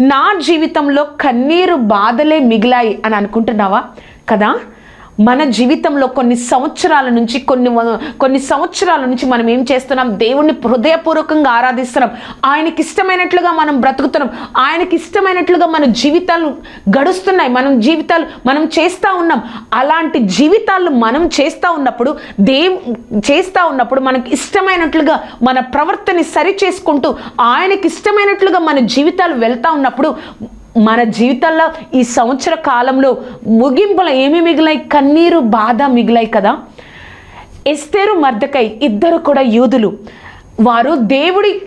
నా జీవితంలో కన్నీరు బాధలే మిగిలాయి అని అనుకుంటున్నావా? కదా? మన జీవితంలో కొన్ని సంవత్సరాల నుంచి కొన్ని కొన్ని సంవత్సరాల నుంచి మనం ఏం చేస్తున్నాం? దేవుణ్ణి హృదయపూర్వకంగా ఆరాధిస్తున్నాం. ఆయనకి ఇష్టమైనట్లుగా మనం బ్రతుకుతున్నాం. ఆయనకి ఇష్టమైనట్లుగా మన జీవితాలు గడుస్తున్నాయి. మనం జీవితాలు మనం చేస్తూ ఉన్నాం. అలాంటి జీవితాలు మనం చేస్తూ ఉన్నప్పుడు దేవ్ చేస్తూ ఉన్నప్పుడు మనకి ఇష్టమైనట్లుగా మన ప్రవర్తన సరి చేసుకుంటూ ఆయనకి ఇష్టమైనట్లుగా మన జీవితాలు వెళ్తూ ఉన్నప్పుడు మన జీవితంలో ఈ సంవత్సర కాలంలో ముగింపులో ఏమి మిగిలాయి? కన్నీరు బాధ మిగిలాయి కదా? ఎస్తేరు మర్దకై ఇద్దరు కూడా యూదులు. వారు దేవుడి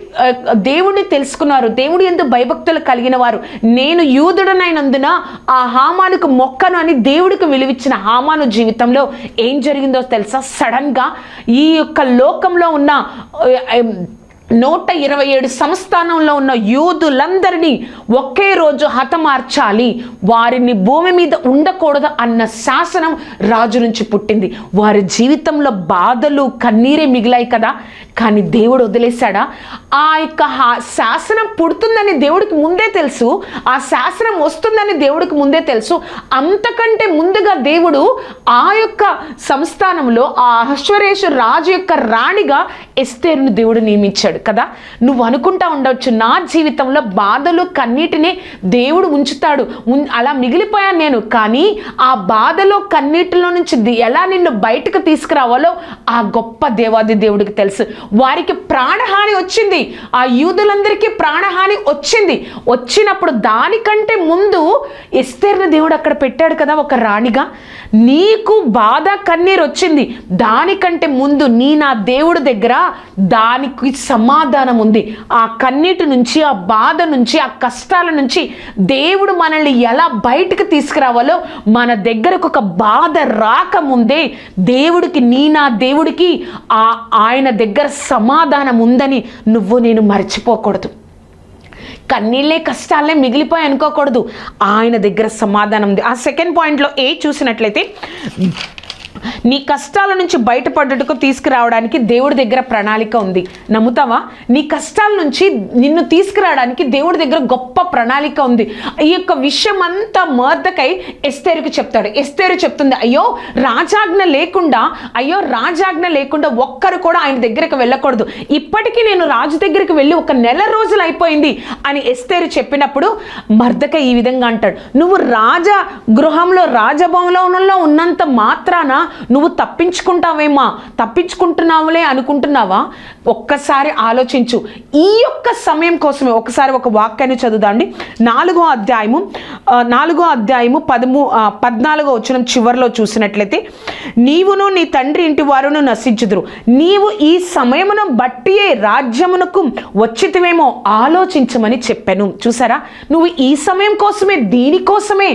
దేవుడిని తెలుసుకున్నారు. దేవుడి ఎందు భయభక్తులు కలిగిన వారు. నేను యూదుడనైనందున ఆ హామానుకు మొక్కను అని దేవుడికి విలువిచ్చిన హామాను జీవితంలో ఏం జరిగిందో తెలుసా? సడన్గా ఈ యొక్క లోకంలో ఉన్న నూట ఇరవై ఏడు సంస్థానంలో ఉన్న యూదులందరినీ ఒకే రోజు హతమార్చాలి. వారిని భూమి మీద ఉండకూడదు అన్న శాసనం రాజు నుంచి పుట్టింది. వారి జీవితంలో బాధలు కన్నీరే మిగిలాయి కదా. కానీ దేవుడు వదిలేశాడా? ఆ యొక్క హా- శాసనం పుడుతుందని దేవుడికి ముందే తెలుసు. ఆ శాసనం వస్తుందని దేవుడికి ముందే తెలుసు. అంతకంటే ముందుగా దేవుడు ఆ యొక్క సంస్థానంలో ఆ అహశ్వరేశ్వర రాజు యొక్క రాణిగా ఎస్తేరును దేవుడు నియమించాడు. కదా? నువ్వు అనుకుంటా ఉండవచ్చు నా జీవితంలో బాధలు కన్నీటిని దేవుడు ఉంచుతాడు. అలా మిగిలిపోయాను నేను. కానీ ఆ బాధలో కన్నీటిలో నుంచి ఎలా నిన్ను బయటకు తీసుకురావాలో ఆ గొప్ప దేవాది దేవుడికి తెలుసు. వారికి ప్రాణహాని వచ్చింది. ఆ యూదులందరికీ ప్రాణహాని వచ్చింది. వచ్చినప్పుడు దానికంటే ముందు ఎస్తేర్ని దేవుడు అక్కడ పెట్టాడు కదా ఒక రాణిగా. నీకు బాధ కన్నీరు వచ్చింది. దానికంటే ముందు నీ నా దేవుడి దగ్గర దానికి సమాధానం ఉంది. ఆ కన్నీటి నుంచి ఆ బాధ నుంచి ఆ కష్టాల నుంచి దేవుడు మనల్ని ఎలా బయటకు తీసుకురావాలో మన దగ్గరకు ఒక బాధ రాకముందే దేవుడికి నీ నా దేవుడికి ఆ ఆయన దగ్గర సమాధానం ఉందని నువ్వు నేను మర్చిపోకూడదు. కన్నీళ్ళే కష్టాలే మిగిలిపోయి అనుకోకూడదు. ఆయన దగ్గర సమాధానం ఉంది. ఆ సెకండ్ పాయింట్లో ఏ చూసినట్లయితే నీ కష్టాల నుంచి బయటపడ్డటకు తీసుకురావడానికి దేవుడి దగ్గర ప్రణాళిక ఉంది. నమ్ముతావా? నీ కష్టాల నుంచి నిన్ను తీసుకురావడానికి దేవుడి దగ్గర గొప్ప ప్రణాళిక ఉంది. ఈ యొక్క విషయం అంతా మర్దకై ఎస్తేరుకు చెప్తాడు. ఎస్తేరు చెప్తుంది అయ్యో రాజాజ్ఞ లేకుండా అయ్యో రాజాజ్ఞ లేకుండా ఒక్కరు కూడా ఆయన దగ్గరికి వెళ్ళకూడదు. ఇప్పటికీ నేను రాజు దగ్గరికి వెళ్ళి ఒక నెల రోజులు అయిపోయింది అని ఎస్తేరు చెప్పినప్పుడు మర్దక ఈ విధంగా అంటాడు. నువ్వు రాజ గృహంలో రాజభవనంలో ఉన్నంత మాత్రాన నువ్వు తప్పించుకుంటావేమా? తప్పించుకుంటున్నావులే అనుకుంటున్నావా? ఒక్కసారి ఆలోచించు. ఈ యొక్క సమయం కోసమే ఒకసారి ఒక వాక్యాన్ని చదువుదాండి నాలుగో అధ్యాయము నాలుగో అధ్యాయము పదమూ పద్నాలుగో వచ్చిన చివరిలో చూసినట్లయితే నీవును నీ తండ్రి ఇంటి వారును నశించుదురు. నీవు ఈ సమయమును బట్టియే రాజ్యమునకు వచ్చితివేమో ఆలోచించమని చెప్పాను. చూసారా? నువ్వు ఈ సమయం కోసమే దీనికోసమే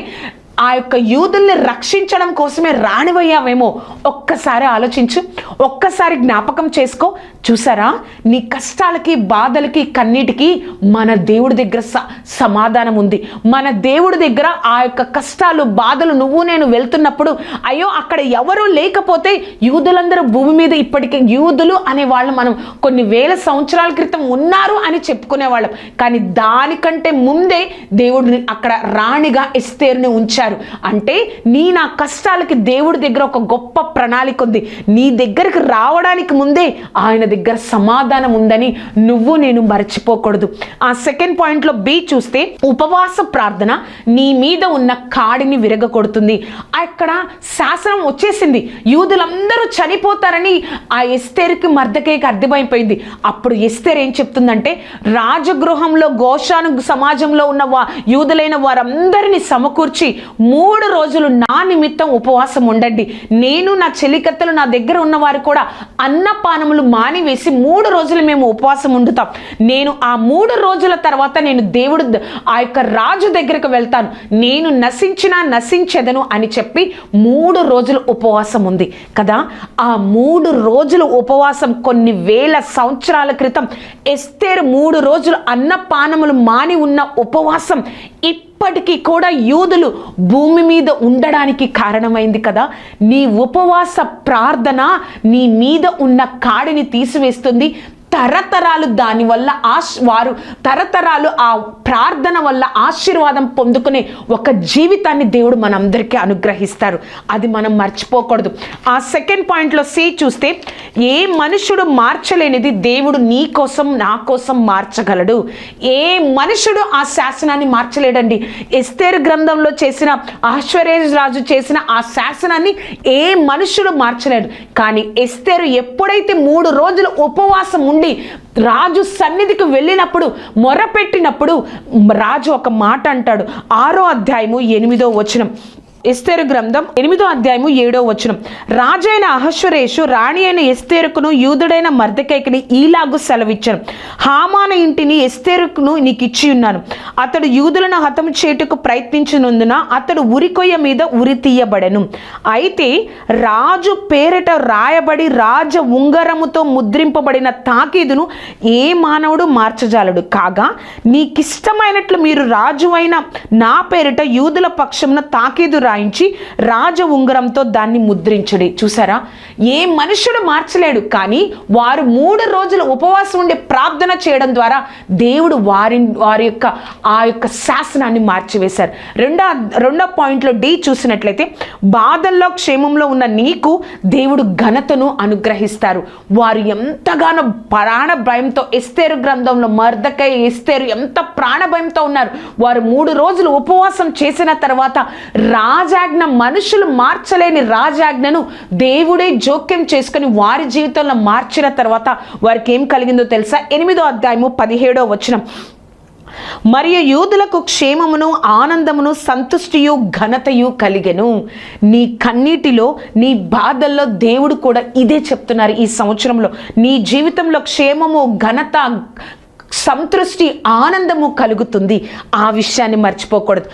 ఆ యొక్క యూదుల్ని రక్షించడం కోసమే రానివయ్యావేమో ఒక్కసారి ఆలోచించు. ఒక్కసారి జ్ఞాపకం చేసుకో. చూసారా? నీ కష్టాలకి బాధలకి కన్నీటికి మన దేవుడి దగ్గర స- సమాధానం ఉంది. మన దేవుడి దగ్గర ఆ యొక్క కష్టాలు బాధలు నువ్వు నేను వెళ్తున్నప్పుడు అయ్యో అక్కడ ఎవరు లేకపోతే యూదులందరూ భూమి మీద ఇప్పటికే యూదులు అనే వాళ్ళు మనం కొన్ని వేల సంవత్సరాల క్రితం ఉన్నారు అని చెప్పుకునేవాళ్ళం. కానీ దానికంటే ముందే దేవుడిని అక్కడ రాణిగా ఎస్తేరుని ఉంచారు. అంటే నీ నా కష్టాలకి దేవుడి దగ్గర ఒక గొప్ప ప్రణాళిక ఉంది. నీ దగ్గర దగ్గరికి రావడానికి ముందే ఆయన దగ్గర సమాధానం ఉందని నువ్వు నేను మర్చిపోకూడదు. ఆ సెకండ్ పాయింట్లో బి చూస్తే ఉపవాస ప్రార్థన నీ మీద ఉన్న కాడిని విరగకొడుతుంది అక్కడ శాసనం వచ్చేసింది. యూదులందరూ చనిపోతారని ఆ ఎస్తేరుకి మర్దకేకి అర్థమైపోయింది. అప్పుడు ఎస్తేర్ ఏం చెప్తుందంటే రాజగృహంలో గోషాను సమాజంలో ఉన్న వా యూదులైన వారందరినీ సమకూర్చి మూడు రోజులు నా నిమిత్తం ఉపవాసం ఉండండి. నేను నా చెలికత్తలు నా దగ్గర ఉన్న వారు కూడా అన్నపానములు మానివేసి మూడు రోజులు మేము ఉపవాసం ఉండుతాం. నేను ఆ మూడు రోజుల తర్వాత నేను దేవుడు ఆ యొక్క రాజు దగ్గరకు వెళ్తాను. నేను నశించినా నశించెదను అని చెప్పి మూడు రోజులు ఉపవాసం ఉంది. కదా? ఆ మూడు రోజులు ఉపవాసం కొన్ని వేల సంవత్సరాల క్రితం ఎస్తేరు మూడు రోజులు అన్నపానములు మాని ఉన్న ఉపవాసం ఇప్పటికీ కూడా యూదులు భూమి మీద ఉండడానికి కారణమైంది కదా. నీ ఉపవాస ప్రార్థన నీ మీద ఉన్న కాడిని తీసివేస్తుంది. తరతరాలు దానివల్ల ఆశ్ వారు తరతరాలు ఆ ప్రార్థన వల్ల ఆశీర్వాదం పొందుకునే ఒక జీవితాన్ని దేవుడు మనందరికీ అనుగ్రహిస్తారు. అది మనం మర్చిపోకూడదు. ఆ సెకండ్ పాయింట్లో సి చూస్తే ఏ మనుషుడు మార్చలేనిది దేవుడు నీ కోసం నా కోసం మార్చగలడు. ఏ మనుషుడు ఆ శాసనాన్ని మార్చలేడండి. ఎస్తేరు గ్రంథంలో చేసిన ఆశ్వర్యరాజు రాజు చేసిన ఆ శాసనాన్ని ఏ మనుషుడు మార్చలేడు. కానీ ఎస్తేరు ఎప్పుడైతే మూడు రోజులు ఉపవాసం ఉండి రాజు సన్నిధికి వెళ్ళినప్పుడు మొరపెట్టినప్పుడు రాజు ఒక మాట అంటాడు. ఆరో అధ్యాయము ఎనిమిదో వచనం. ఎస్తేరు గ్రంథం ఎనిమిదో అధ్యాయము ఏడో వచనం. రాజైన అహశ్వరేషు రాణి అయిన ఎస్తేరుకును యూదుడైన మర్దకైకిని ఈలాగు సెలవిచ్చాను. హామాన ఇంటిని ఎస్తేరుకును నీకు ఇచ్చి ఉన్నాను. అతడు యూదులను హతము చేటుకు ప్రయత్నించినందున అతడు ఉరికొయ్య మీద ఉరి తీయబడెను అయితే రాజు పేరిట రాయబడి రాజ ఉంగరముతో ముద్రింపబడిన తాకీదును ఏ మానవుడు మార్చజాలడు. కాగా నీకిష్టమైనట్లు మీరు రాజు అయిన నా పేరిట యూదుల పక్షమున తాకీదు రాయించి రాజ ఉంగరంతో దాన్ని ముద్రించుడి. చూసారా? ఏ మనుషుడు మార్చలేడు కానీ వారు మూడు రోజులు ఉపవాసం ఉండి ప్రార్థన చేయడం ద్వారా దేవుడు వారి వారి యొక్క ఆ యొక్క శాసనాన్ని మార్చివేశారు. రెండో రెండో పాయింట్లో డి చూసినట్లయితే బాధల్లో క్షేమంలో ఉన్న నీకు దేవుడు ఘనతను అనుగ్రహిస్తారు. వారు ఎంతగానో ప్రాణ భయంతో ఎస్తేరు గ్రంథంలో మర్దకై ఎస్తేరు ఎంత ప్రాణ భయంతో ఉన్నారు. వారు మూడు రోజులు ఉపవాసం చేసిన తర్వాత రా రాజాజ్ఞ మనుషులు మార్చలేని రాజాజ్ఞను దేవుడే జోక్యం చేసుకుని వారి జీవితంలో మార్చిన తర్వాత వారికి ఏం కలిగిందో తెలుసా? ఎనిమిదో అధ్యాయము పదిహేడో వచనం. మరియు యూదులకు క్షేమమును ఆనందమును సంతుష్టియు ఘనతయు కలిగెను. నీ కన్నీటిలో నీ బాధల్లో దేవుడు కూడా ఇదే చెప్తున్నారు ఈ సంవత్సరంలో. నీ జీవితంలో క్షేమము ఘనత సంతృష్టి ఆనందము కలుగుతుంది. ఆ విషయాన్ని మర్చిపోకూడదు.